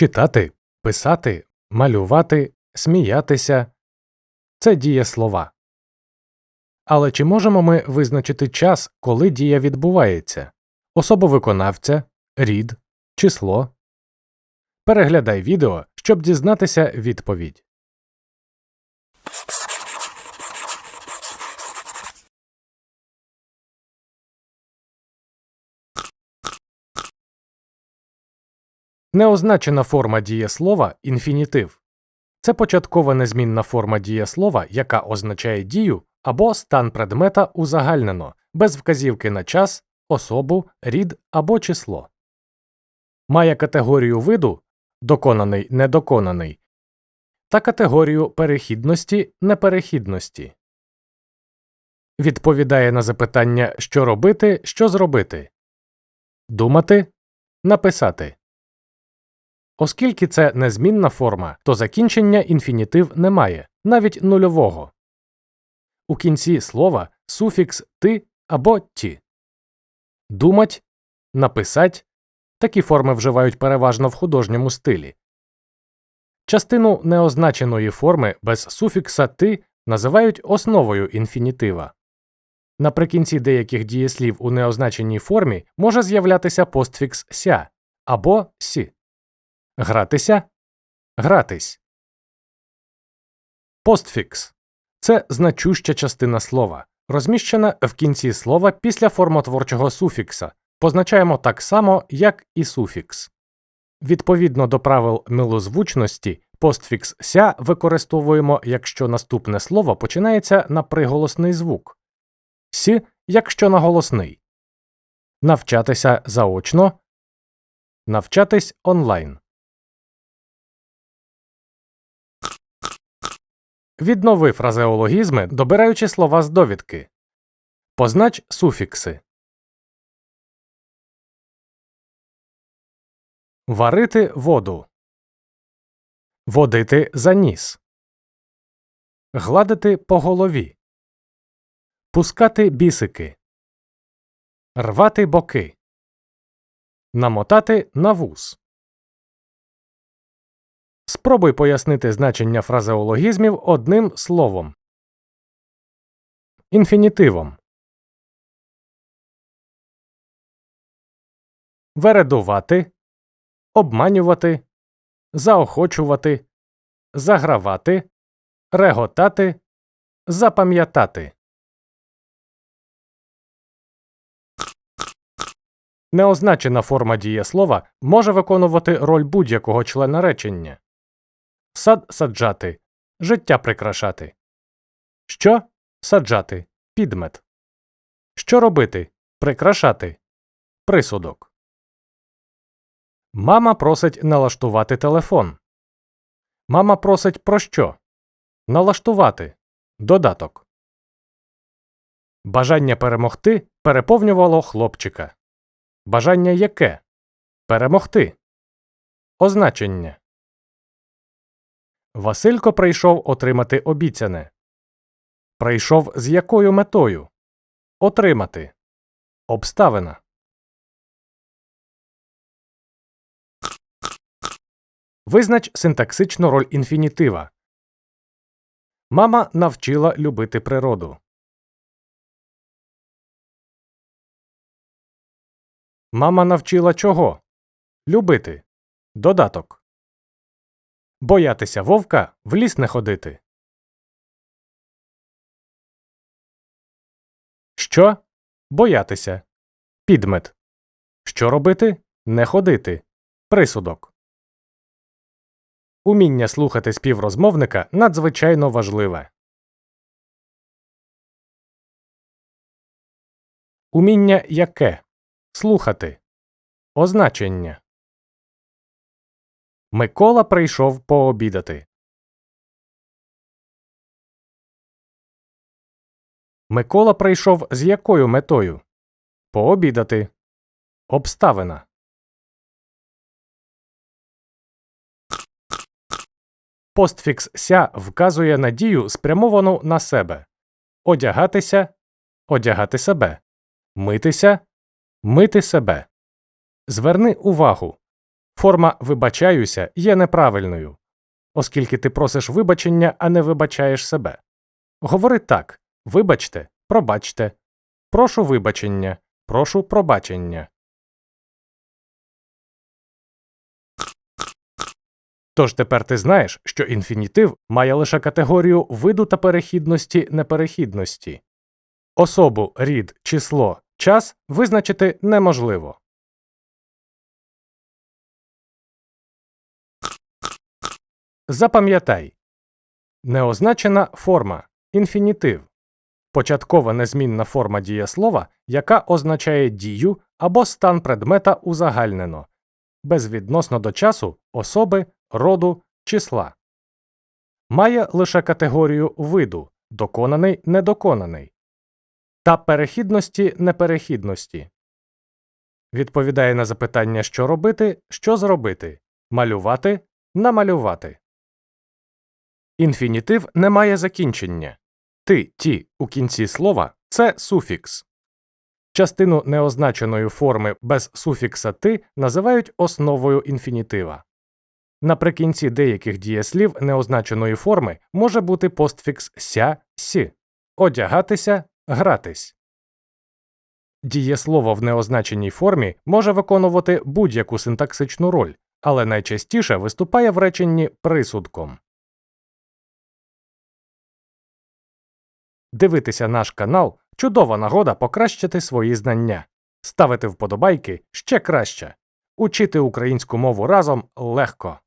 Читати, писати, малювати, сміятися це дієслова. Але чи можемо ми визначити час, коли дія відбувається? Особовиконавця, рід, число? Переглядай відео, щоб дізнатися відповідь. Неозначена форма дієслова інфінітив. Це початкова незмінна форма дієслова, яка означає дію або стан предмета узагальнено, без вказівки на час, особу, рід або число. Має категорію виду доконаний недоконаний та категорію перехідності неперехідності. Відповідає на запитання, що робити, що зробити, думати, написати. Оскільки це незмінна форма, то закінчення інфінітив немає, навіть нульового. У кінці слова суфікс ти або ті. Думать, написать такі форми вживають переважно в художньому стилі. Частину неозначеної форми без суфікса ти називають основою інфінітива. Наприкінці деяких дієслів у неозначеній формі може з'являтися постфікс ся або сі. Гратися гратись. Постфікс це значуща частина слова, розміщена в кінці слова після формотворчого суфікса. Позначаємо так само, як і суфікс. Відповідно до правил милозвучності, постфікс ся використовуємо, якщо наступне слово починається на приголосний звук, сі, якщо на голосний, навчатися заочно, навчатись онлайн. Віднови фразеологізми, добираючи слова з довідки. Познач суфікси. Варити воду. Водити за ніс. Гладити по голові. Пускати бісики. Рвати боки. Намотати на вус. Спробуй пояснити значення фразеологізмів одним словом. Інфінітивом. Вередувати, обманювати, заохочувати, загравати, реготати, запам'ятати. Неозначена форма дієслова може виконувати роль будь-якого члена речення. Сад саджати. Життя прикрашати. Що? Саджати. Підмет. Що робити? Прикрашати. Присудок. Мама просить налаштувати телефон. Мама просить про що? Налаштувати. Додаток. Бажання перемогти переповнювало хлопчика. Бажання яке? Перемогти. Означення. Василько прийшов отримати обіцяне. Прийшов з якою метою? Отримати. Обставина. Визнач синтаксичну роль інфінітива. Мама навчила любити природу. Мама навчила чого? Любити. Додаток. Боятися вовка в ліс не ходити. Що? Боятися. Підмет. Що робити? Не ходити. Присудок. Уміння слухати співрозмовника надзвичайно важливе. Уміння яке? Слухати. Означення. Микола прийшов пообідати. Микола прийшов з якою метою? Пообідати. Обставина. Постфікс ся вказує на дію, спрямовану на себе одягатися, одягати себе, митися, мити себе. Зверни увагу Форма вибачаюся є неправильною, оскільки ти просиш вибачення, а не вибачаєш себе. Говори так вибачте, пробачте, прошу вибачення, прошу пробачення. Тож тепер ти знаєш, що інфінітив має лише категорію виду та перехідності неперехідності. Особу, рід, число, час визначити неможливо. Запам'ятай неозначена форма інфінітив початкова незмінна форма дієслова, яка означає дію або стан предмета узагальнено безвідносно до часу, особи, роду, числа. Має лише категорію виду доконаний недоконаний та перехідності неперехідності. Відповідає на запитання, що робити, що зробити, малювати, намалювати. Інфінітив не має закінчення. Ти, ті у кінці слова це суфікс. Частину неозначеної форми без суфікса ти називають основою інфінітива. Наприкінці деяких дієслів неозначеної форми може бути постфікс ся сі одягатися, гратись. Дієслово в неозначеній формі може виконувати будь-яку синтаксичну роль, але найчастіше виступає в реченні присудком. Дивитися наш канал чудова нагода покращити свої знання, ставити вподобайки ще краще. Учити українську мову разом легко.